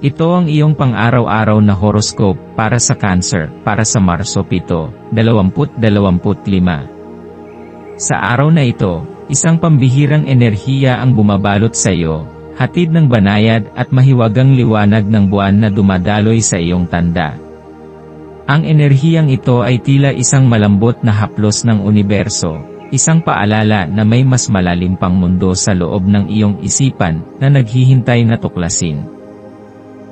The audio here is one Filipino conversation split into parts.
Ito ang iyong pang-araw-araw na horoscope para sa Cancer para sa Marso 7, 2025. Sa araw na ito, isang pambihirang enerhiya ang bumabalot sa iyo, hatid ng banayad at mahiwagang liwanag ng buwan na dumadaloy sa iyong tanda. Ang enerhiyang ito ay tila isang malambot na haplos ng universo, isang paalala na may mas malalim pang mundo sa loob ng iyong isipan na naghihintay na tuklasin.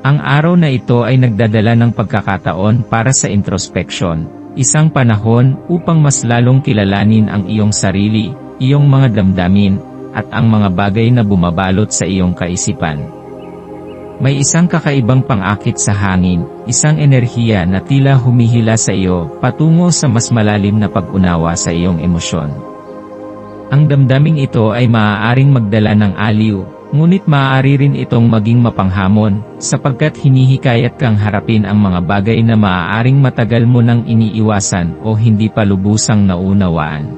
Ang araw na ito ay nagdadala ng pagkakataon para sa introspection, isang panahon upang mas lalong kilalanin ang iyong sarili, iyong mga damdamin, at ang mga bagay na bumabalot sa iyong kaisipan. May isang kakaibang pangakit sa hangin, isang enerhiya na tila humihila sa iyo patungo sa mas malalim na pag-unawa sa iyong emosyon. Ang damdaming ito ay maaaring magdala ng aliw, Ngunit maaari rin itong maging mapanghamon, sapagkat hinihikayat kang harapin ang mga bagay na maaaring matagal mo nang iniiwasan o hindi pa lubusang naunawaan.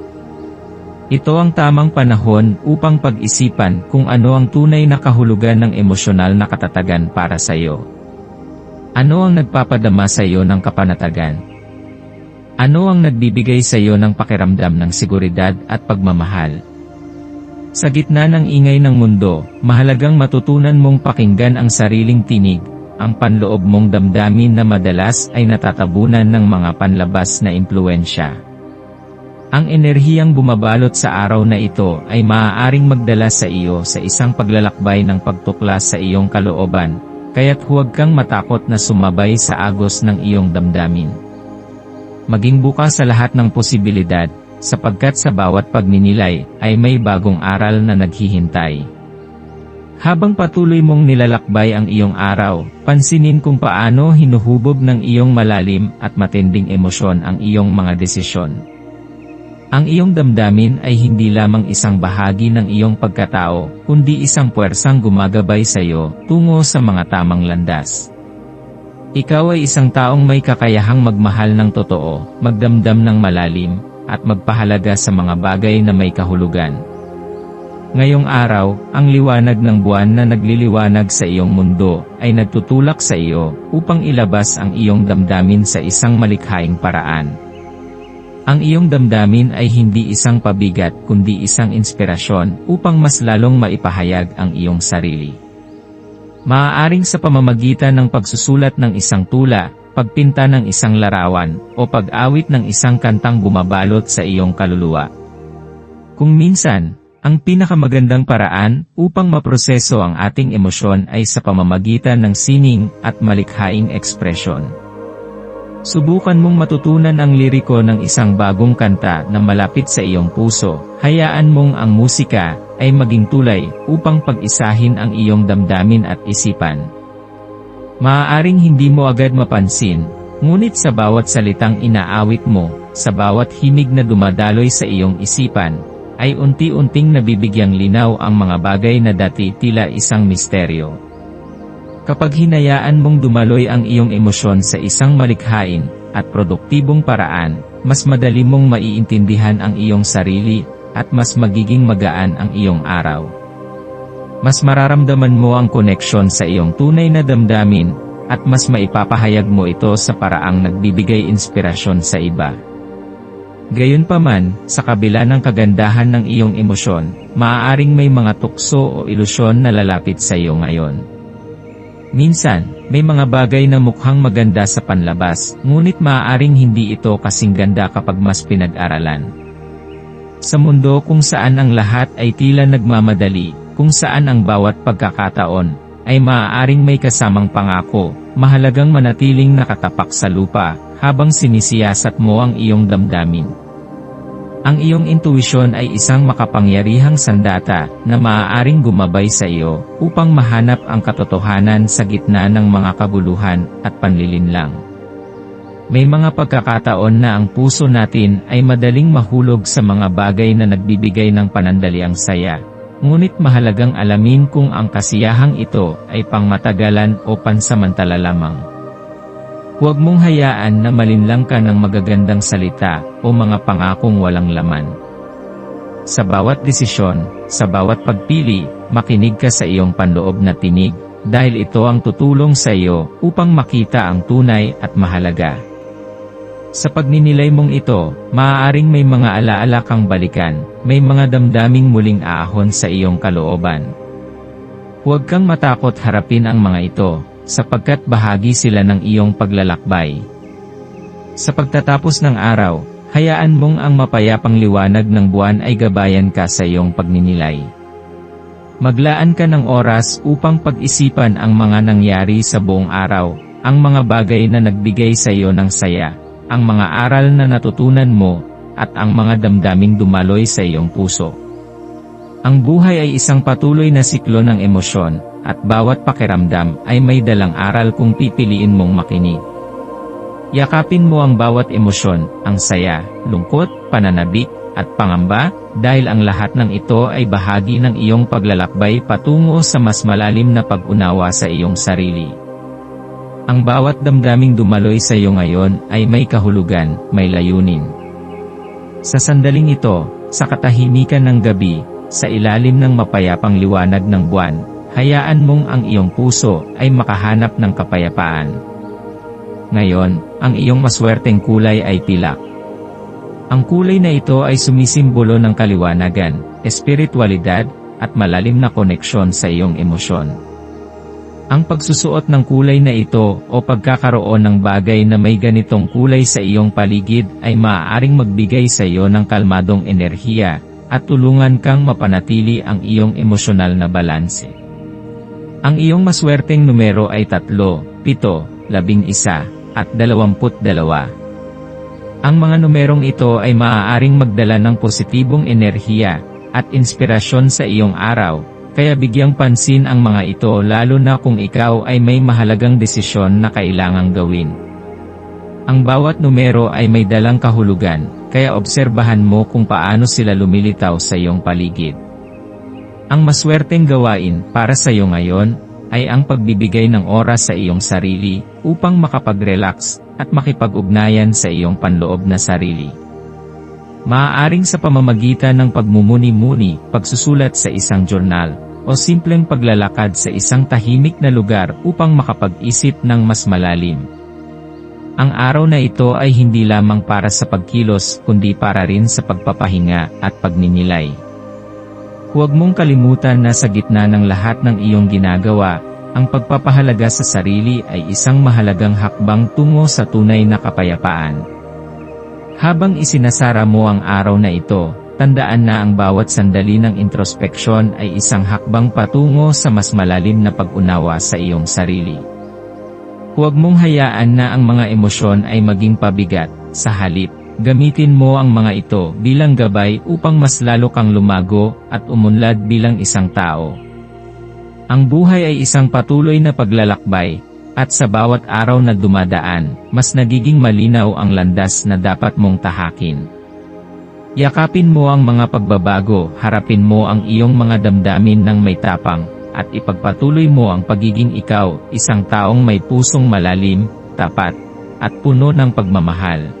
Ito ang tamang panahon upang pag-isipan kung ano ang tunay na kahulugan ng emosyonal na katatagan para sa iyo. Ano ang nagpapadama sa iyo ng kapanatagan? Ano ang nagbibigay sa iyo ng pakiramdam ng seguridad at pagmamahal? Sa gitna ng ingay ng mundo, mahalagang matutunan mong pakinggan ang sariling tinig, ang panloob mong damdamin na madalas ay natatabunan ng mga panlabas na impluensya. Ang enerhiyang bumabalot sa araw na ito ay maaaring magdala sa iyo sa isang paglalakbay ng pagtuklas sa iyong kalooban, kaya't huwag kang matakot na sumabay sa agos ng iyong damdamin. Maging bukas sa lahat ng posibilidad, sapagkat sa bawat pagninilay ay may bagong aral na naghihintay. Habang patuloy mong nilalakbay ang iyong araw, pansinin kung paano hinuhubog ng iyong malalim at matinding emosyon ang iyong mga desisyon. Ang iyong damdamin ay hindi lamang isang bahagi ng iyong pagkatao, kundi isang puwersang gumagabay sa iyo tungo sa mga tamang landas. Ikaw ay isang taong may kakayahang magmahal ng totoo, magdamdam ng malalim, at magpahalaga sa mga bagay na may kahulugan. Ngayong araw, ang liwanag ng buwan na nagliliwanag sa iyong mundo ay nagtutulak sa iyo upang ilabas ang iyong damdamin sa isang malikhaing paraan. Ang iyong damdamin ay hindi isang pabigat kundi isang inspirasyon upang mas lalong maipahayag ang iyong sarili. Maaaring sa pamamagitan ng pagsusulat ng isang tula, pagpinta ng isang larawan, o pag-awit ng isang kantang bumabalot sa iyong kaluluwa. Kung minsan, ang pinakamagandang paraan upang maproseso ang ating emosyon ay sa pamamagitan ng sining at malikhaing ekspresyon. Subukan mong matutunan ang liriko ng isang bagong kanta na malapit sa iyong puso, hayaan mong ang musika ay maging tulay upang pag-isahin ang iyong damdamin at isipan. Maaaring hindi mo agad mapansin, ngunit sa bawat salitang inaawit mo, sa bawat himig na dumadaloy sa iyong isipan, ay unti-unting nabibigyang linaw ang mga bagay na dati tila isang misteryo. Kapag hinayaan mong dumaloy ang iyong emosyon sa isang malikhain, at produktibong paraan, mas madali mong maiintindihan ang iyong sarili, at mas magiging magaan ang iyong araw mas mararamdaman mo ang koneksyon sa iyong tunay na damdamin, at mas maipapahayag mo ito sa paraang nagbibigay inspirasyon sa iba. Gayunpaman, sa kabila ng kagandahan ng iyong emosyon, maaaring may mga tukso o ilusyon na lalapit sa iyo ngayon. Minsan, may mga bagay na mukhang maganda sa panlabas, ngunit maaaring hindi ito kasing ganda kapag mas pinag-aralan. Sa mundo kung saan ang lahat ay tila nagmamadali, kung saan ang bawat pagkakataon ay maaaring may kasamang pangako, mahalagang manatiling nakatapak sa lupa habang sinisiyasat mo ang iyong damdamin. Ang iyong intuisyon ay isang makapangyarihang sandata na maaaring gumabay sa iyo upang mahanap ang katotohanan sa gitna ng mga kabuluhan at panlilinlang. May mga pagkakataon na ang puso natin ay madaling mahulog sa mga bagay na nagbibigay ng panandaliang saya. Ngunit mahalagang alamin kung ang kasiyahang ito ay pangmatagalan o pansamantala lamang. Huwag mong hayaan na malinlang ka ng magagandang salita o mga pangakong walang laman. Sa bawat desisyon, sa bawat pagpili, makinig ka sa iyong panloob na tinig, dahil ito ang tutulong sa iyo upang makita ang tunay at mahalaga. Sa pagninilay mong ito, maaaring may mga alaala kang balikan, may mga damdaming muling aahon sa iyong kalooban. Huwag kang matakot harapin ang mga ito, sapagkat bahagi sila ng iyong paglalakbay. Sa pagtatapos ng araw, hayaan mong ang mapayapang liwanag ng buwan ay gabayan ka sa iyong pagninilay. Maglaan ka ng oras upang pag-isipan ang mga nangyari sa buong araw, ang mga bagay na nagbigay sa iyo ng saya, ang mga aral na natutunan mo, at ang mga damdaming dumaloy sa iyong puso. Ang buhay ay isang patuloy na siklo ng emosyon, at bawat pakiramdam ay may dalang aral kung pipiliin mong makinig. Yakapin mo ang bawat emosyon, ang saya, lungkot, pananabik, at pangamba, dahil ang lahat ng ito ay bahagi ng iyong paglalakbay patungo sa mas malalim na pag-unawa sa iyong sarili. Ang bawat damdaming dumaloy sa iyo ngayon ay may kahulugan, may layunin. Sa sandaling ito, sa katahimikan ng gabi, sa ilalim ng mapayapang liwanag ng buwan, hayaan mong ang iyong puso ay makahanap ng kapayapaan. Ngayon, ang iyong maswerteng kulay ay pilak. Ang kulay na ito ay sumisimbolo ng kaliwanagan, espiritualidad, at malalim na koneksyon sa iyong emosyon. Ang pagsusuot ng kulay na ito o pagkakaroon ng bagay na may ganitong kulay sa iyong paligid ay maaaring magbigay sa iyo ng kalmadong enerhiya at tulungan kang mapanatili ang iyong emosyonal na balanse. Ang iyong maswerteng numero ay 3, 7, 11, at 22. Ang mga numerong ito ay maaaring magdala ng positibong enerhiya at inspirasyon sa iyong araw, kaya bigyang pansin ang mga ito lalo na kung ikaw ay may mahalagang desisyon na kailangang gawin. Ang bawat numero ay may dalang kahulugan, kaya obserbahan mo kung paano sila lumilitaw sa iyong paligid. Ang maswerteng gawain para sa iyo ngayon ay ang pagbibigay ng oras sa iyong sarili upang makapag-relax at makipag-ugnayan sa iyong panloob na sarili. Maaaring sa pamamagitan ng pagmumuni-muni, pagsusulat sa isang journal, o simpleng paglalakad sa isang tahimik na lugar upang makapag-isip ng mas malalim. Ang araw na ito ay hindi lamang para sa pagkilos kundi para rin sa pagpapahinga at pagninilay. Huwag mong kalimutan na sa gitna ng lahat ng iyong ginagawa, ang pagpapahalaga sa sarili ay isang mahalagang hakbang tungo sa tunay na kapayapaan. Habang isinasara mo ang araw na ito, tandaan na ang bawat sandali ng introspeksyon ay isang hakbang patungo sa mas malalim na pag-unawa sa iyong sarili. Huwag mong hayaan na ang mga emosyon ay maging pabigat, sa halip, gamitin mo ang mga ito bilang gabay upang mas lalo kang lumago at umunlad bilang isang tao. Ang buhay ay isang patuloy na paglalakbay, at sa bawat araw na dumadaan, mas nagiging malinaw ang landas na dapat mong tahakin. Yakapin mo ang mga pagbabago, harapin mo ang iyong mga damdamin ng may tapang, at ipagpatuloy mo ang pagiging ikaw, isang taong may pusong malalim, tapat, at puno ng pagmamahal.